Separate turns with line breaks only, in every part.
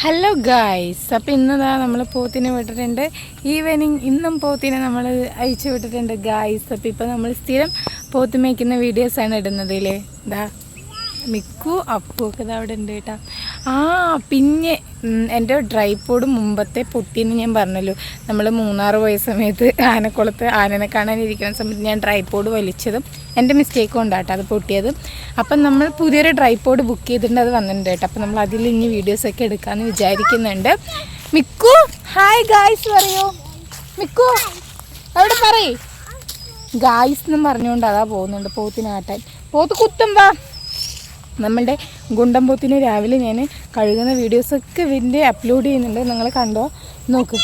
Hello guys അപ്പം ഇന്നതാ നമ്മൾ പോത്തിനെ വിട്ടിട്ടുണ്ട്. ഈവനിങ് ഇന്നും പോത്തിനെ നമ്മൾ അയച്ചു വിട്ടിട്ടുണ്ട് ഗായ്സ് അപ്പം ഇപ്പം നമ്മൾ സ്ഥിരം പോത്ത് മേയ്ക്കുന്ന വീഡിയോസാണ് ഇടുന്നത് ഇല്ലേ ഇതാ മിക്കു അപ്പൂ അവിടെ ഉണ്ട് കേട്ടോ. ആ പിന്നെ എന്റെ ഡ്രൈ ഡ്രൈപോഡ് മുമ്പത്തെ പൊട്ടിയെന്ന് ഞാൻ പറഞ്ഞല്ലോ. നമ്മൾ മൂന്നാർ പോയ സമയത്ത് ആനക്കുളത്ത് ആനനെ കാണാനിരിക്കുന്ന സമയത്ത് ഞാൻ ഡ്രൈ ഡ്രൈപോഡ് വലിച്ചതും എന്റെ മിസ്റ്റേക്ക് കൊണ്ടാട്ടോ അത് പൊട്ടിയത്. അപ്പം നമ്മൾ പുതിയൊരു ഡ്രൈ ഡ്രൈപോഡ് ബുക്ക് ചെയ്തിട്ടുണ്ട് അത് വന്നിട്ടുണ്ട് കേട്ടോ. അപ്പം നമ്മൾ അതിൽ ഇനി വീഡിയോസൊക്കെ എടുക്കാമെന്ന് വിചാരിക്കുന്നുണ്ട്. മിക്കു ഹായ് ഗായ്സ് പറയൂ. മിക്കു അവിടെ പറയ്. ഗായ്സ് എന്നും പറഞ്ഞുകൊണ്ട് അതാ പോകുന്നുണ്ട് പോത്തിനാട്ടാൻ പോത്ത് കുത്തും വാ. നമ്മളുടെ ഗുണ്ടമ്പൂത്തിന് രാവിലെ ഞാൻ കഴുകുന്ന വീഡിയോസൊക്കെ ഇതിന്റെ അപ്ലോഡ് ചെയ്യുന്നുണ്ട്. നിങ്ങൾ കണ്ടോ? നോക്ക്.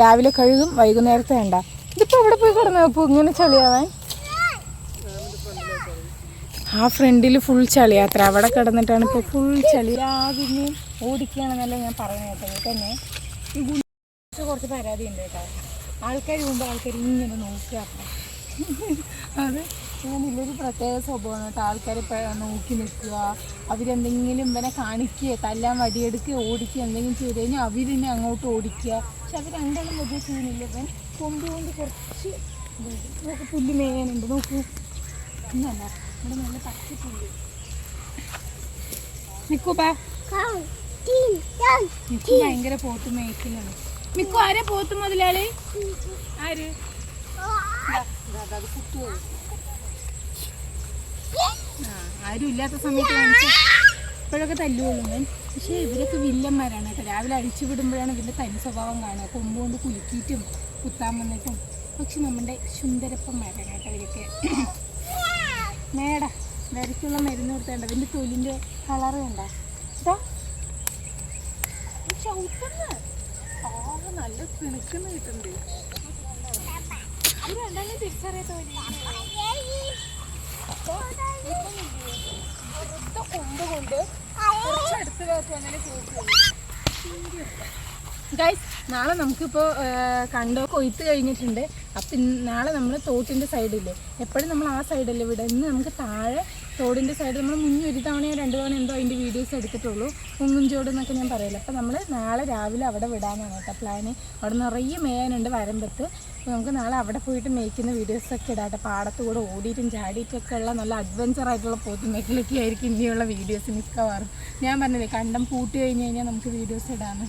രാവിലെ കഴുകും വൈകുന്നേരത്തെ വേണ്ട. ഇതിപ്പോൾ അവിടെ പോയി കിടന്നു അപ്പോൾ ഇങ്ങനെ ചളിയാവാൻ. ആ ഫ്രണ്ടിൽ ഫുൾ ചളിയാത്ര. അവിടെ കിടന്നിട്ടാണ് ഇപ്പോൾ ഫുൾ ചളി. രാവിലെയും ഓടിക്കുകയാണെന്നല്ല ഞാൻ പറയുന്നത് കേട്ടോ തന്നെ. ഈ ഗുണ്ട കുറച്ച് പരാതി ഉണ്ട് കേട്ടോ. ആൾക്കാർ മുമ്പ് ആൾക്കാർ ഇങ്ങനെ നോക്കുക. അത്. ഇല്ലൊരു പ്രത്യേക സ്വഭാവമാണ്. കേട്ടോ. ആൾക്കാരെ നോക്കി നിൽക്കുക. അവരെന്തെങ്കിലും ഇവനെ കാണിക്കുക തല്ലാൻ വടിയെടുക്കുക ഓടിക്കുക എന്തെങ്കിലും ചെയ്ത് കഴിഞ്ഞാൽ അവരിനെ അങ്ങോട്ട് ഓടിക്കുക. പക്ഷെ അവർ രണ്ടാളും വലിയ സീനില്ല ഇവൻ കൊമ്പ് കൊണ്ട് കുറച്ച് പുല്ല് മേയാനുണ്ട്. നോക്കൂ. ഒന്നല്ല ഇവിടെ നല്ല പച്ച പുല്ല്. നിൽക്കൂപ്പാ എനിക്ക് ഭയങ്കര പോത്ത് മേയ്ക്കലാണ്. മിക്കു ആരെ പോത്ത് മുതലാളി? ആര്? ആരും ഇല്ലാത്ത സമയത്ത് കാണിച്ച് ഇപ്പോഴൊക്കെ തല്ലുകൊള്ളു ഞാൻ പക്ഷേ ഇവരൊക്കെ വില്ലന്മാരാണ് കേട്ടോ രാവിലെ അഴിച്ചു വിടുമ്പോഴാണ് ഇവരുടെ തനി സ്വഭാവം കാണുക കൊമ്പുകൊണ്ട് കുലുക്കിയിട്ടും കുത്താൻ വന്നിട്ടും പക്ഷെ നമ്മുടെ സുന്ദരപ്പന്മാരാണ് കേട്ടോ ഇവരൊക്കെ മേടാ വരയ്ക്കുള്ള മരുന്ന് കൊടുത്തേണ്ട ഇതിന്റെ തൊലിന്റെ കളറ് കണ്ട ഇതാ ചവിട്ടുന്നു ആ നല്ല കിണുക്കുന്ന കിട്ടുന്നുണ്ട് ഗൈസ് നാളെ നമുക്കിപ്പോൾ കണ്ടോ കൊയ്ത്ത് കഴിഞ്ഞിട്ടുണ്ട്. അപ്പം നാളെ നമ്മൾ തോട്ടിന്റെ സൈഡില്ലേ? എപ്പോഴും നമ്മൾ ആ സൈഡല്ലേ ഇവിടെ ഇന്ന് നമുക്ക് താഴെ തോടിന്റെ സൈഡ് നമ്മൾ മുന്നേ ഒരു തവണയോ രണ്ട് തവണ എന്തോ അതിന്റെ വീഡിയോസ് എടുത്തിട്ടുള്ളൂ. ഉങ്ങുംചോട് എന്നൊക്കെ ഞാൻ പറയില്ല. അപ്പം നമ്മൾ നാളെ രാവിലെ അവിടെ വിടാനാണ് കേട്ടോ പ്ലാന് അവിടെ നിറയെ മേയാനുണ്ട് വരമ്പത്ത്. അപ്പോൾ നമുക്ക് നാളെ അവിടെ പോയിട്ട് മേയ്ക്കുന്ന വീഡിയോസൊക്കെ ഇടാട്ടെ പാടത്ത് കൂടെ ഓടിയിട്ടും ചാടിയിട്ടൊക്കെ ഉള്ള നല്ല അഡ്വഞ്ചർ ആയിട്ടുള്ള പോത്തുമേഖലയ്ക്ക് ആയിരിക്കും ഇനിയുള്ള വീഡിയോസ് മിക്കവാറും. ഞാൻ പറഞ്ഞില്ലേ കണ്ടം പൂട്ടി കഴിഞ്ഞ് കഴിഞ്ഞാൽ നമുക്ക് വീഡിയോസ് ഇടാമെന്ന്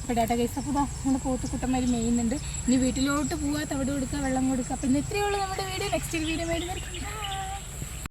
അപ്പോൾ ഡാറ്റ കേസ് അപ്പോൾ നമ്മുടെ പോത്തുക്കുട്ടന്മാർ മെയ്യുന്നുണ്ട്. ഇനി വീട്ടിലോട്ട് പോകാത്ത അവിടെ കൊടുക്കുക വെള്ളം കൊടുക്കുക അപ്പം ഇന്ന് ഇത്രയേ ഉള്ളൂ നമ്മുടെ വീഡിയോ. നെക്സ്റ്റ് വീഡിയോ മേടി